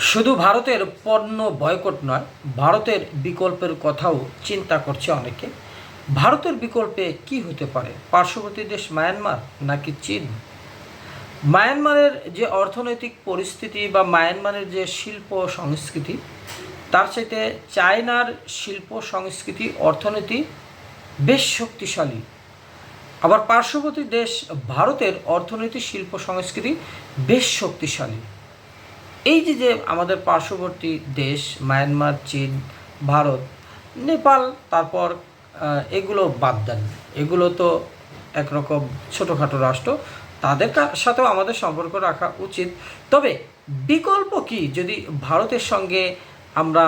শুধু ভারতের পণ্য বয়কট নয়, ভারতের বিকল্পের কথাও চিন্তা করছে অনেকে। ভারতের বিকল্পে কি হতে পারে? পার্শ্ববর্তী দেশ মায়ানমার নাকি চীন? মায়ানমারের যে অর্থনৈতিক পরিস্থিতি বা মায়ানমারের যে শিল্প সংস্কৃতি, তার চাইতে চায়নার শিল্প সংস্কৃতি, অর্থনীতি বেশ শক্তিশালী। আবার পার্শ্ববর্তী দেশ ভারতের অর্থনীতি শিল্প সংস্কৃতি বেশ শক্তিশালী। এই যে যে আমাদের পার্শ্ববর্তী দেশ, মায়ানমার, চীন, ভারত, নেপাল, তারপর এগুলো বাদ দেন। এগুলো তো একরকম ছোটোখাটো রাষ্ট্র। তাদের সাথেও আমাদের সম্পর্ক রাখা উচিত। তবে বিকল্প কি? যদি ভারতের সঙ্গে আমরা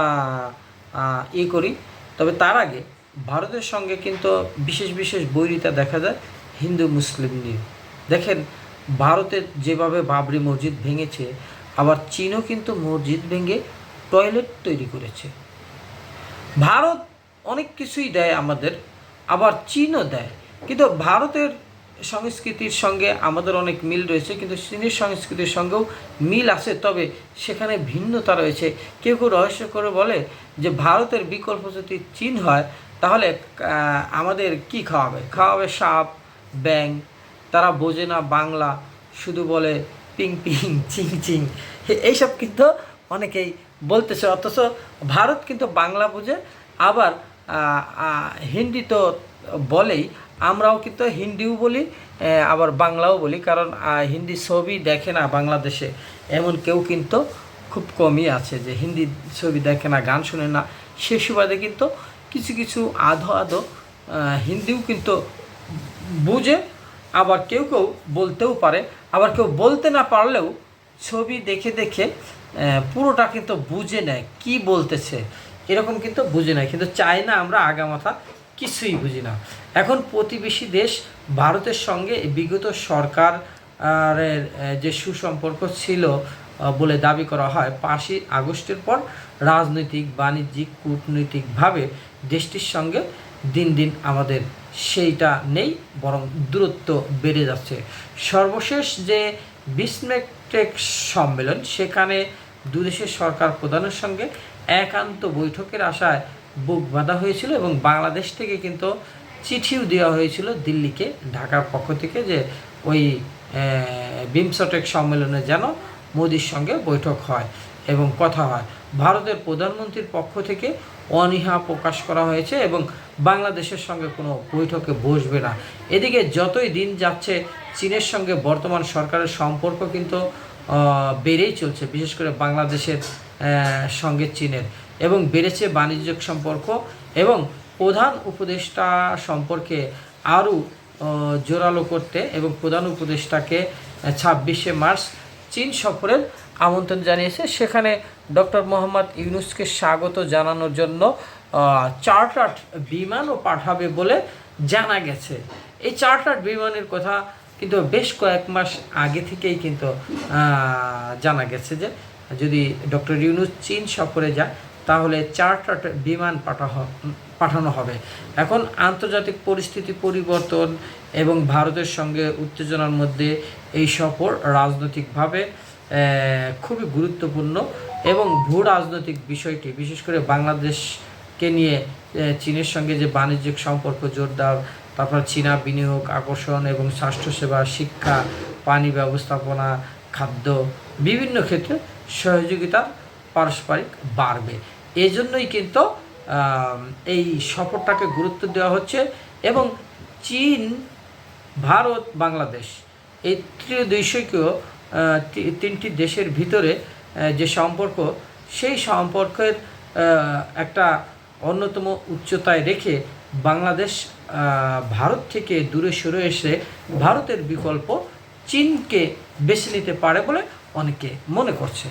ই করি, তবে তার আগে ভারতের সঙ্গে কিন্তু বিশেষ বিশেষ বৈরিতা দেখা যায় হিন্দু মুসলিম নিয়ে। দেখেন, ভারতের যেভাবে বাবরি মসজিদ ভেঙেছে আবার চীনও কিন্তু মসজিদ ভেঙে টয়লেট তৈরি করেছে। ভারত অনেক কিছুই দেয় আমাদের, আবার চীনও দেয়। কিন্তু ভারতের সংস্কৃতির সঙ্গে আমাদের অনেক মিল রয়েছে, কিন্তু চীনের সংস্কৃতির সঙ্গেও মিল আছে, তবে সেখানে ভিন্নতা রয়েছে। কেউ কেউ রহস্য করে বলে যে ভারতের বিকল্প যদি চীন হয়, তাহলে আমাদের কি খাওয়াবে? খাওয়াবে সাপ ব্যাং তারা বোঝে না বাংলা, শুধু বলে পিং পিং চিং চিং এইসব কিন্তু অনেকেই বলতেছে, অথচ ভারত কিন্তু বাংলা বুঝে, আবার হিন্দি তো বলেই, আমরাও কিন্তু হিন্দিও বলি আবার বাংলাও বলি, কারণ হিন্দি ছবি দেখে না বাংলাদেশে এমন কেউ কিন্তু খুব কমই আছে যে হিন্দি ছবি দেখে না, গান শুনে না। সে সুবাদে কিন্তু কিছু কিছু আধো আধো হিন্দিও কিন্তু বুঝে আবার কেউ কেউ বলতেও পারে। আবার কেউ বলতে না পারলেও ছবি দেখে দেখে পুরোটা কিন্তু বুঝে নেয় কি বলতেছে। এরকম কিন্তু বুঝে নেয়। কিন্তু চাই না আমরা আগামাথা কিছুই বুঝি না। এখন প্রতিবেশী দেশ ভারতের সঙ্গে বিগত সরকার যে সুসম্পর্ক ছিল বলে দাবি করা হয়, পাঁচই আগস্টের পর রাজনৈতিক, বাণিজ্যিক, কূটনৈতিকভাবে দেশটির সঙ্গে দিন দিন আমাদের সেইটা নেই, বরং দূরত্ব বেড়ে যাচ্ছে। সর্বশেষ যে বিসমেকটেক সম্মেলন, সেখানে দুদেশের সরকার প্রধানের সঙ্গে একান্ত বৈঠকের আশায় বুক বাঁধা হয়েছিল এবং বাংলাদেশ থেকে কিন্তু চিঠিও দেওয়া হয়েছিল দিল্লিকে, ঢাকার পক্ষ থেকে যে ওই বিমসটেক সম্মেলনে যেন মোদির সঙ্গে বৈঠক হয় এবং কথা হয়। ভারতের প্রধানমন্ত্রীর পক্ষ থেকে অনীহা প্রকাশ করা হয়েছে এবং বাংলাদেশের সঙ্গে কোনো বৈঠকে বসবে না। এদিকে যতই দিন যাচ্ছে, চীনের সঙ্গে বর্তমান সরকারের সম্পর্ক কিন্তু বেড়েই চলছে, বিশেষ করে বাংলাদেশের সঙ্গে চীনের। এবং বেড়েছে বাণিজ্যিক সম্পর্ক এবং প্রধান উপদেষ্টা সম্পর্কে আরও জোরালো করতে এবং প্রধান উপদেষ্টাকে ছাব্বিশে মার্চ চীন সফরের আমন্ত্রণ জানিয়েছে। সেখানে ডক্টর মোহাম্মদ ইউনুসকে স্বাগত জানানোর জন্য চার্টার্ড বিমানও পাঠাবে বলে জানা গেছে। এই চার্টার্ড বিমানের কথা কিন্তু বেশ কয়েক মাস আগে থেকেই কিন্তু জানা গেছে যে, যদি ডক্টর ইউনুস চীন সফরে যায় তাহলে চার্টার্ড বিমান পাঠানো পাঠানো হবে। এখন আন্তর্জাতিক পরিস্থিতি পরিবর্তন এবং ভারতের সঙ্গে উত্তেজনার মধ্যে এই সফর রাজনৈতিকভাবে খুবই গুরুত্বপূর্ণ এবং ভূ রাজনৈতিক বিষয়টি বিশেষ করে বাংলাদেশকে নিয়ে চীনের সঙ্গে যে বাণিজ্যিক সম্পর্ক জোরদার তারপর চীনা বিনিয়োগ আকর্ষণ এবং স্বাস্থ্যসেবা শিক্ষা পানি ব্যবস্থাপনা খাদ্য বিভিন্ন ক্ষেত্রে সহযোগিতা পারস্পরিক বাড়বে। এজন্যই কিন্তু এই সফরটাকে গুরুত্ব দেওয়া হচ্ছে এবং চীন ভারত বাংলাদেশ এই ত্রিদেশীয় আহ, তি- তিনটি দেশের ভিতরে যে সম্পর্ক, সেই সম্পর্কের একটা অন্যতম উচ্চতায় রেখে বাংলাদেশ ভারত থেকে দূরে সরে এসে ভারতের বিকল্প চীনকে বেছে নিতে পারে বলে অনেকে মনে করছে।